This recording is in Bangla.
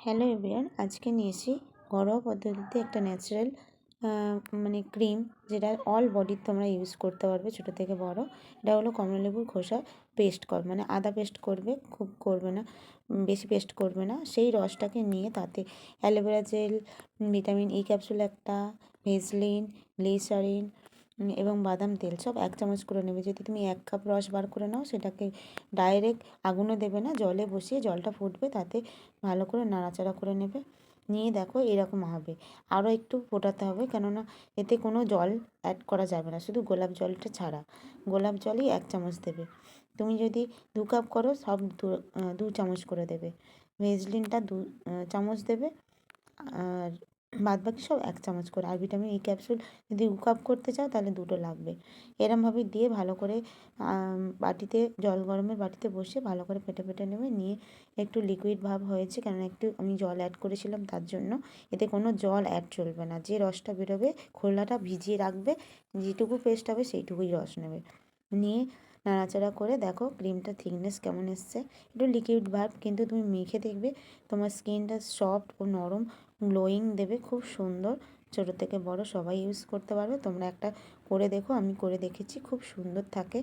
হ্যালো এভরিওয়ান আজকে নিয়েছি ঘরোয়া পদ্ধতিতে একটা ন্যাচারাল মানে ক্রিম যেটা অল বডির তোমরা ইউজ করতে পারবে, ছোটো থেকে বড়। এটা হলো কমলালেবুর খোসা পেস্ট কর মানে আদা পেস্ট করবে, খুব করবে না বেশি পেস্ট করবে না। সেই রসটাকে নিয়ে তাতে aloe vera gel vitamin E capsule একটা ভেসলিন গ্লিসারিন এবং বাদাম, তেল সব এক চামচ করে নেবে। যদি তুমি এক কাপ রস বার করে নাও, সেটাকে ডাইরেক্ট আগুনে দেবে না, জলে বসিয়ে জলটা ফুটবে, তাতে ভালো করে নাড়াচাড়া করে নেবে। নিয়ে দেখো এরকম হবে। আরও একটু ফোটাতে হবে, কেননা এতে কোনো জল অ্যাড করা যাবে না, শুধু গোলাপ জলটা ছাড়া। গোলাপ জলই এক চামচ দেবে। তুমি যদি দু কাপ করো, সব দু চামচ করে দেবে। ভেজলিনটা দু চামচ দেবে। আর বাদ বাকি সব এক চামচ করে। আর ভিটামিন ই ক্যাপসুল যদি দু কাপ করতে চাও, তাহলে দুটো লাগবে। এরমভাবে দিয়ে ভালো করে বাটিতে, জল গরমের বাটিতে বসে ভালো করে ফেটে ফেটে নেবে। নিয়ে একটু লিকুইড ভাব হয়েছে, কেননা একটু আমি জল অ্যাড করেছিলাম তার জন্য। এতে কোনো জল অ্যাড চলবে না। যে রসটা বেরোবে, খোলাটা ভিজিয়ে রাখবে, যেটুকু পেস্ট হবে সেইটুকুই রস নেবে। নিয়ে নাড়াচাড়া করে দেখো ক্রিমটা থিকনেস কেমন এসছে। একটু লিকুইড ভাব কিন্তু তুমি মেখে দেখবে তোমার স্কিনটা সফট ও নরম গ্লোয়িং দেবে, খুব সুন্দর। ছোটো থেকে বড় সবাই ইউজ করতে পারবে। তোমরা একটা করে দেখো, আমি করে দেখেছি, খুব সুন্দর থাকে।